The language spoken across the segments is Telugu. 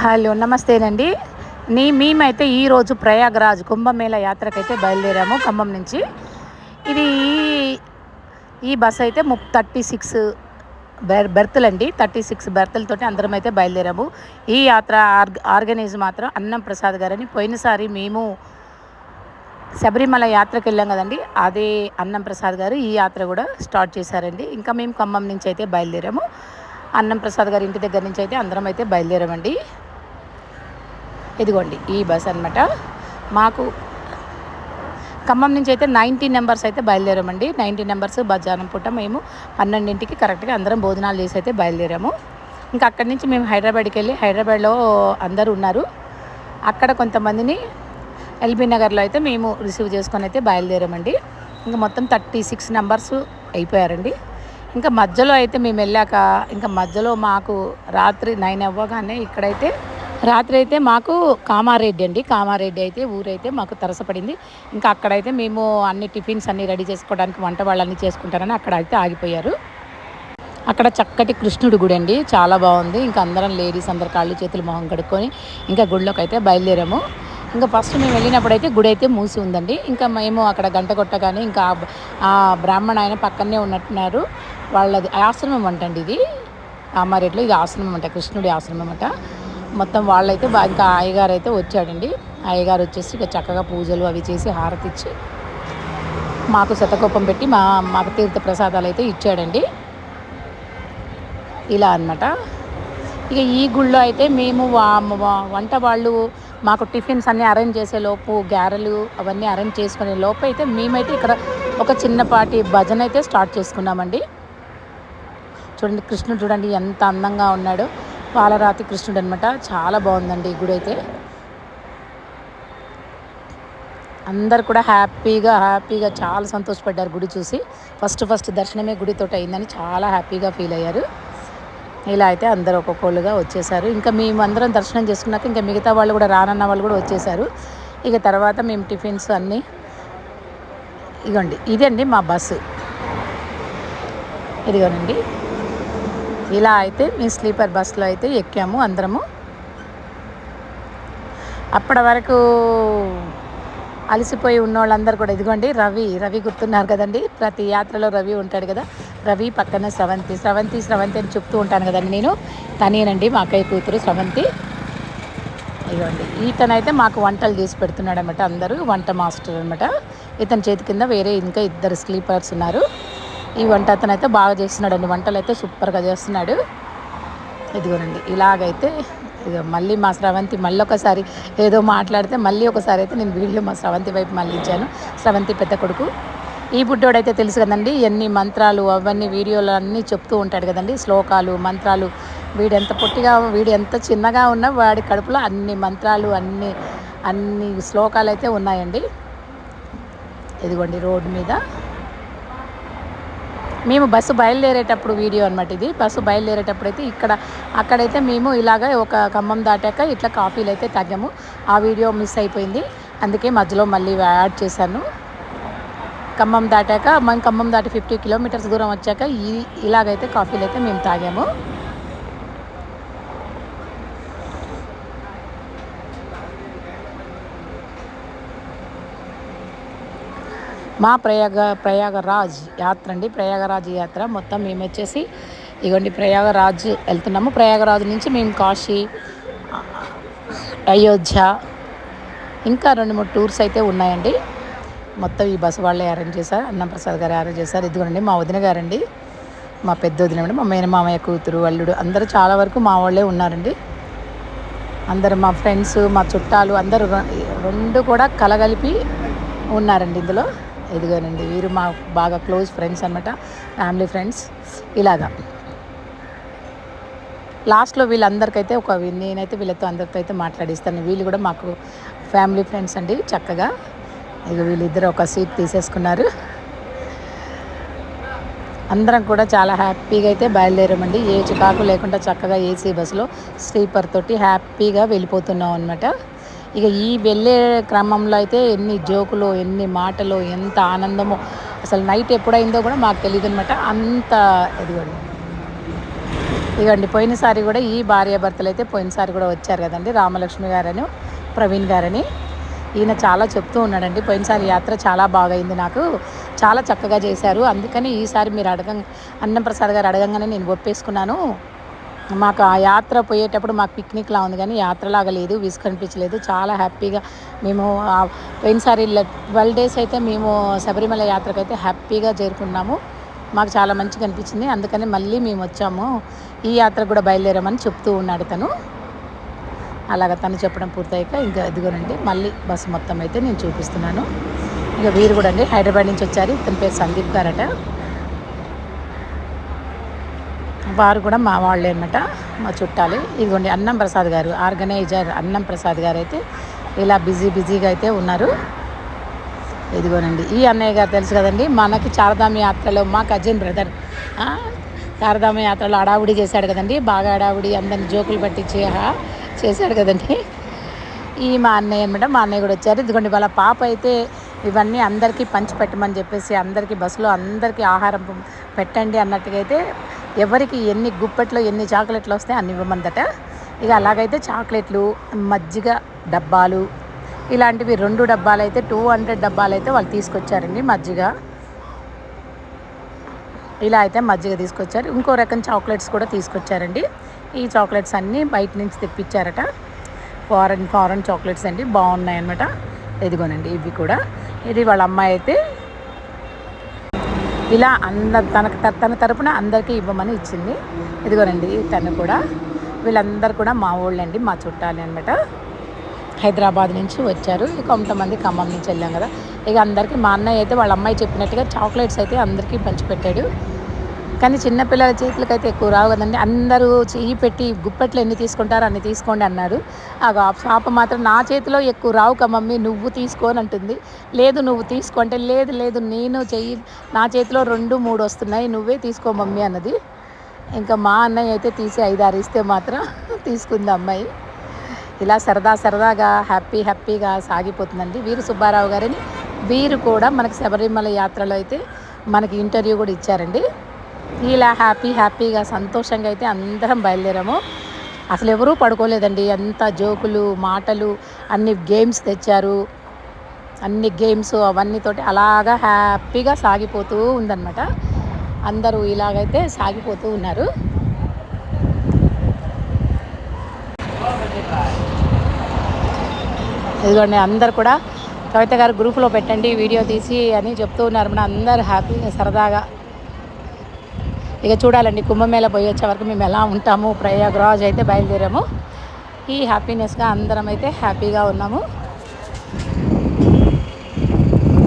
హలో నమస్తేనండి. నీ మేమైతే ఈరోజు ప్రయాగరాజ్ కుంభమేళ యాత్రకైతే బయలుదేరాము ఖమ్మం నుంచి. ఇది ఈ బస్ అయితే ము థర్టీ సిక్స్ బెర్ బెర్తులండి. థర్టీ సిక్స్ బెర్తులతోటి అందరం అయితే బయలుదేరాము. ఈ యాత్ర ఆర్గనైజ్ మాత్రం అన్నం ప్రసాద్ గారని పోయినసారి మేము శబరిమల యాత్రకు వెళ్ళాం కదండి. అదే అన్నం ప్రసాద్ గారు ఈ యాత్ర కూడా స్టార్ట్ చేశారండి. ఇంకా మేము ఖమ్మం నుంచి అయితే బయలుదేరాము. అన్నం ప్రసాద్ గారి ఇంటి దగ్గర నుంచి అయితే అందరం అయితే బయలుదేరామండి. ఇదిగోండి ఈ బస్ అనమాట మాకు ఖమ్మం నుంచి అయితే నైన్టీ నెంబర్స్ అయితే బయలుదేరామండి. నైన్టీ నెంబర్స్ బజారం పూట మేము పన్నెండింటికి కరెక్ట్గా అందరం భోజనాలు చేసి అయితే బయలుదేరాము. ఇంకా అక్కడి నుంచి మేము హైదరాబాద్కి వెళ్ళి హైదరాబాద్లో అందరూ ఉన్నారు. అక్కడ కొంతమందిని ఎల్బీ నగర్లో అయితే మేము రిసీవ్ చేసుకొని అయితే బయలుదేరామండి. ఇంకా మొత్తం థర్టీ సిక్స్ నెంబర్స్ అయిపోయారండి. ఇంకా మధ్యలో అయితే మేము వెళ్ళాక ఇంకా మధ్యలో మాకు రాత్రి నైన్ అవ్వగానే ఇక్కడైతే రాత్రి అయితే మాకు కామారెడ్డి అండి. కామారెడ్డి అయితే ఊరైతే మాకు తరసపడింది. ఇంకా అక్కడైతే మేము అన్ని టిఫిన్స్ అన్ని రెడీ చేసుకోవడానికి వంట వాళ్ళన్నీ చేసుకుంటారని అక్కడ అయితే ఆగిపోయారు. అక్కడ చక్కటి కృష్ణుడి గుడి అండి. చాలా బాగుంది. ఇంకా అందరం లేడీస్ అందరు కాళ్ళు చేతులు మొహం కడుక్కొని ఇంకా గుడిలోకి అయితే బయలుదేరాము. ఇంకా ఫస్ట్ మేము వెళ్ళినప్పుడు అయితే గుడి అయితే మూసి ఉందండి. ఇంకా మేము అక్కడ గంట కొట్టగానే ఇంకా ఆ బ్రాహ్మణ ఆయన పక్కనే ఉన్నట్టున్నారు. వాళ్ళది ఆశ్రమం అంటండి ఇది. కామారెడ్డిలో ఇది ఆశ్రమం అంట కృష్ణుడి ఆశ్రమం అంట. మొత్తం వాళ్ళైతే ఇంకా అయ్యగారు అయితే వచ్చాడండి. అయ్యగారు వచ్చేసి ఇక చక్కగా పూజలు అవి చేసి హారతి ఇచ్చి మాకు శతకోపం పెట్టి మా మాకు తీర్థ ప్రసాదాలు అయితే ఇచ్చాడండి. ఇలా అనమాట ఇక ఈ గుళ్ళో అయితే మేము వంట వాళ్ళు మాకు టిఫిన్స్ అన్నీ అరేంజ్ చేసే లోపు గ్యారెలు అవన్నీ అరేంజ్ చేసుకునే లోపు అయితే మేమైతే ఇక్కడ ఒక చిన్నపాటి భజన అయితే స్టార్ట్ చేసుకున్నామండి. చూడండి కృష్ణుడు చూడండి ఎంత అందంగా ఉన్నాడు. పాలరాతి కృష్ణుడు అనమాట చాలా బాగుందండి ఈ గుడి అయితే. అందరు కూడా హ్యాపీగా హ్యాపీగా చాలా సంతోషపడ్డారు గుడి చూసి. ఫస్ట్ ఫస్ట్ దర్శనమే గుడితోటి అయిందని చాలా హ్యాపీగా ఫీల్ అయ్యారు. ఇలా అయితే అందరూ ఒక్కొక్కళ్ళుగా వచ్చేసారు. ఇంకా మేము అందరం దర్శనం చేసుకున్నాక ఇంకా మిగతా వాళ్ళు కూడా రానన్న వాళ్ళు కూడా వచ్చేసారు. ఇక తర్వాత మేము టిఫిన్స్ అన్నీ ఇగోండి. ఇదండి మా బస్సు. ఇదిగోనండి. ఇలా అయితే మీ స్లీపర్ బస్సులో అయితే ఎక్కాము అందరము. అప్పటి వరకు అలసిపోయి ఉన్న వాళ్ళందరూ కూడా ఇదిగోండి రవి రవి గుర్తున్నారు కదండి ప్రతి యాత్రలో రవి ఉంటాడు కదా రవి పక్కన స్రవంతి స్రవంతి స్రవంతి అని చెప్తూ ఉంటాను కదండి నేను తనేనండి మా అక్కయ్య కూతురు స్రవంతి. ఇదిగోండి ఇతనైతే మాకు వంటలు చేసి పెడుతున్నాడు అనమాట అందరూ వంట మాస్టర్ అనమాట ఇతని చేతి కింద వేరే ఇంకా ఇద్దరు స్లీపర్స్ ఉన్నారు. ఈ వంట అతనైతే బాగా చేస్తున్నాడండి. వంటలు అయితే సూపర్గా చేస్తున్నాడు. ఇదిగోనండి ఇలాగైతే ఇదిగో మళ్ళీ మా స్రవంతి మళ్ళీ ఒకసారి ఏదో మాట్లాడితే మళ్ళీ ఒకసారి అయితే నేను వీడియో మా స్రవంతి వైపు మళ్ళించాను. స్రవంతి పెద్ద కొడుకు. ఈ బుడ్డోడైతే తెలుసు కదండి ఎన్ని మంత్రాలు అవన్నీ వీడియోలు అన్నీ చెప్తూ ఉంటాడు కదండి. శ్లోకాలు మంత్రాలు వీడు ఎంత పొట్టిగా వీడు ఎంత చిన్నగా ఉన్నా వాడి కడుపులో అన్ని మంత్రాలు అన్ని అన్ని శ్లోకాలు అయితే ఉన్నాయండి. ఇదిగోండి రోడ్డు మీద. మేము బస్సు బయలుదేరేటప్పుడు వీడియో అనమాట ఇది. బస్సు బయలుదేరేటప్పుడు అయితే ఇక్కడ అక్కడైతే మేము ఇలాగ ఒక ఖమ్మం దాటాక ఇట్లా కాఫీలు అయితే తగ్గాము ఆ వీడియో మిస్ అయిపోయింది. అందుకే మధ్యలో మళ్ళీ యాడ్ చేశాను. ఖమ్మం దాటాక మనం ఖమ్మం దాటి ఫిఫ్టీ కిలోమీటర్స్ దూరం వచ్చాక ఈ ఇలాగైతే కాఫీలు అయితే మేము తాగాము. మా ప్రయాగ ప్రయాగరాజ్ యాత్ర అండి. ప్రయాగరాజ్ యాత్ర మొత్తం మేము వచ్చేసి ఇగోండి ప్రయాగరాజ్ వెళ్తున్నాము. ప్రయాగరాజ్ నుంచి మేము కాశీ అయోధ్య ఇంకా రెండు మూడు టూర్స్ అయితే ఉన్నాయండి. మొత్తం ఈ బస్సు వాళ్ళే అరేంజ్ చేశారు. అన్నప్రసాద్ గారు అరేంజ్ చేశారు. ఇదిగోండి మా వదిన గారండి. మా పెద్ద వదిన అండి. మా మేనమామయ్య కూతురు అల్లుడు అందరూ చాలా వరకు మా వాళ్ళే ఉన్నారండి. అందరు మా ఫ్రెండ్స్ మా చుట్టాలు అందరూ రెండు కూడా కలగలిపి ఉన్నారండి ఇందులో. ఇదిగోనండి వీరు మా బాగా క్లోజ్ ఫ్రెండ్స్ అనమాట ఫ్యామిలీ ఫ్రెండ్స్. ఇలాగా. లాస్ట్లో వీళ్ళందరికైతే ఒక నేనైతే వీళ్ళతో అందరితో అయితే మాట్లాడిస్తాను. వీళ్ళు కూడా మాకు ఫ్యామిలీ ఫ్రెండ్స్ అండి చక్కగా. ఇక వీళ్ళిద్దరు ఒక సీట్ తీసేసుకున్నారు. అందరం కూడా చాలా హ్యాపీగా అయితే బయలుదేరామండి. ఏ చికాకు లేకుండా చక్కగా ఏసీ బస్సులో స్లీపర్ తోటి హ్యాపీగా వెళ్ళిపోతున్నాం అనమాట ఇక ఈ వెళ్ళే క్రమంలో అయితే ఎన్ని జోకులు ఎన్ని మాటలు ఎంత ఆనందమో అసలు నైట్ ఎప్పుడైందో కూడా మాకు తెలియదు అనమాట అంత ఇదిగోండి. ఇవ్వండి పోయినసారి కూడా ఈ భార్యాభర్తలు అయితే పోయినసారి కూడా వచ్చారు కదండి. రామలక్ష్మి గారని ప్రవీణ్ గారని. ఈయన చాలా చెప్తూ ఉన్నాడండి పోయినసారి యాత్ర చాలా బాగైంది నాకు. చాలా చక్కగా చేశారు. అందుకని ఈసారి మీరు అడగ అన్నప్రసాద్ గారు అడగంగానే నేను ఒప్పేసుకున్నాను. మాకు ఆ యాత్ర పోయేటప్పుడు మాకు పిక్నిక్లా ఉంది కానీ యాత్రలాగా లేదు విసుగు కనిపించలేదు. చాలా హ్యాపీగా మేము పోయినసారి ట్వెల్వ్ డేస్ అయితే మేము శబరిమల యాత్రకు అయితే హ్యాపీగా చేరుకున్నాము. మాకు చాలా మంచిగా అనిపించింది. అందుకని మళ్ళీ మేము వచ్చాము. ఈ యాత్ర కూడా బయలుదేరామని చెప్తూ ఉన్నాడు తను. అలాగ తను చెప్పడం పూర్తయ్యాక ఇంకా ఎదుగునండి మళ్ళీ బస్సు మొత్తం అయితే నేను చూపిస్తున్నాను. ఇక వీరు కూడా అండి హైదరాబాద్ నుంచి వచ్చారు. ఇతని పేరు సందీప్ గారట. వారు కూడా మా వాళ్ళే అనమాట మా చుట్టాలి. ఇదిగోండి అన్నం ప్రసాద్ గారు ఆర్గనైజర్ అన్నం ప్రసాద్ గారు అయితే ఇలా బిజీ బిజీగా అయితే ఉన్నారు. ఇదిగోనండి ఈ అన్నయ్య గారు తెలుసు కదండి మనకి చారధామ యాత్రలో మా కజిన్ బ్రదర్ చారదామ యాత్రలో అడావుడి చేశాడు కదండి బాగా అడావుడి అందరిని జోకులు పట్టించి చేశాడు కదండి. ఈ మా అన్నయ్య అనమాట మా అన్నయ్య కూడా వచ్చారు. ఇదిగోండి వాళ్ళ పాప అయితే ఇవన్నీ అందరికీ పంచి పెట్టమని చెప్పేసి అందరికీ బస్సులో అందరికీ ఆహారం పెట్టండి అన్నట్టుగా అయితే ఎవరికి ఎన్ని గుప్పెట్లో ఎన్ని చాక్లెట్లు వస్తాయి అన్ని ఇవ్వమందట. ఇక అలాగైతే చాక్లెట్లు మజ్జిగ డబ్బాలు ఇలాంటివి రెండు డబ్బాలు అయితే టూ హండ్రెడ్ డబ్బాలు అయితే వాళ్ళు తీసుకొచ్చారండి మజ్జిగ. ఇలా అయితే మజ్జిగ తీసుకొచ్చారు. ఇంకో రకం చాక్లెట్స్ కూడా తీసుకొచ్చారండి. ఈ చాక్లెట్స్ అన్నీ బయట నుంచి తెప్పించారట. ఫారెన్ ఫారెన్ చాక్లెట్స్ అండి బాగున్నాయి అనమాట ఇదిగోనండి ఇవి కూడా. ఇది వాళ్ళ అమ్మాయి అయితే ఇలా అంద తనకు తన తరపున అందరికీ ఇవ్వమని ఇచ్చింది. ఇదిగోనండి తను కూడా. వీళ్ళందరూ కూడా మా ఊళ్ళండి మా చుట్టాలి అనమాట హైదరాబాద్ నుంచి వచ్చారు. కొంతమంది ఖమ్మం నుంచి వెళ్ళాం కదా. ఇక అందరికీ మా అన్నయ్య అయితే వాళ్ళ అమ్మాయి చెప్పినట్టుగా చాక్లెట్స్ అయితే అందరికీ పంచిపెట్టాడు. కానీ చిన్నపిల్లల చేతులకైతే అయితే ఎక్కువ రావు కదండి. అందరూ చెయ్యి పెట్టి గుప్పెట్లు ఎన్ని తీసుకుంటారో అన్ని తీసుకోండి అన్నారు. ఆ పాప మాత్రం నా చేతిలో ఎక్కువ రావు కా మమ్మీ నువ్వు తీసుకోని అంటుంది. లేదు నువ్వు తీసుకుంటే లేదు లేదు నేను చెయ్యి నా చేతిలో రెండు మూడు వస్తున్నాయి నువ్వే తీసుకో మమ్మీ అన్నది. ఇంకా మా అన్నయ్య అయితే తీసి ఐదారు ఇస్తే మాత్రం తీసుకుంది అమ్మాయి. ఇలా సరదా సరదాగా హ్యాపీ హ్యాపీగా సాగిపోతుందండి. వీరు సుబ్బారావు గారిని వీరు కూడా మనకి శబరిమల యాత్రలో అయితే మనకి ఇంటర్వ్యూ కూడా ఇచ్చారండి. ఇలా హ్యాపీ హ్యాపీగా సంతోషంగా అయితే అందరం బయలుదేరాము. అసలు ఎవరూ పడుకోలేదండి. అంత జోకులు మాటలు అన్ని గేమ్స్ తెచ్చారు. అన్ని గేమ్స్ అవన్నీతోటి అలాగా హ్యాపీగా సాగిపోతూ ఉందన్నమాట. అందరూ ఇలాగైతే సాగిపోతూ ఉన్నారు. ఇదిగోండి అందరు కూడా కవిత గారు గ్రూప్లో పెట్టండి వీడియో తీసి అని చెప్తూ ఉన్నారు. మన అందరు హ్యాపీగా సరదాగా ఇక చూడాలండి కుంభమేళ పోయి వచ్చే వరకు మేము ఎలా ఉంటాము ప్రయాగ్రాజ్ అయితే బయలుదేరాము. ఈ హ్యాపీనెస్గా అందరం అయితే హ్యాపీగా ఉన్నాము.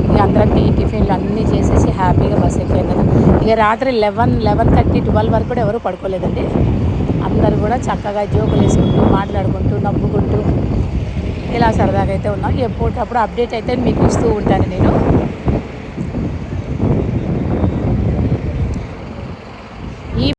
ఇక అందరం టీ టిఫిన్లు అన్నీ చేసేసి హ్యాపీగా బస్ ఎక్కాం కదా. ఇక రాత్రి లెవెన్ లెవెన్ థర్టీ ట్వెల్వ్ వరకు కూడా ఎవరు పడుకోలేదండి. అందరూ కూడా చక్కగా జోకులు వేసుకుంటూ మాట్లాడుకుంటూ నవ్వుకుంటూ ఇలా సరదాగా అయితే ఉన్నాం. ఎప్పటికప్పుడు అప్డేట్ అయితే మీకు ఇస్తూ ఉంటాను నేను.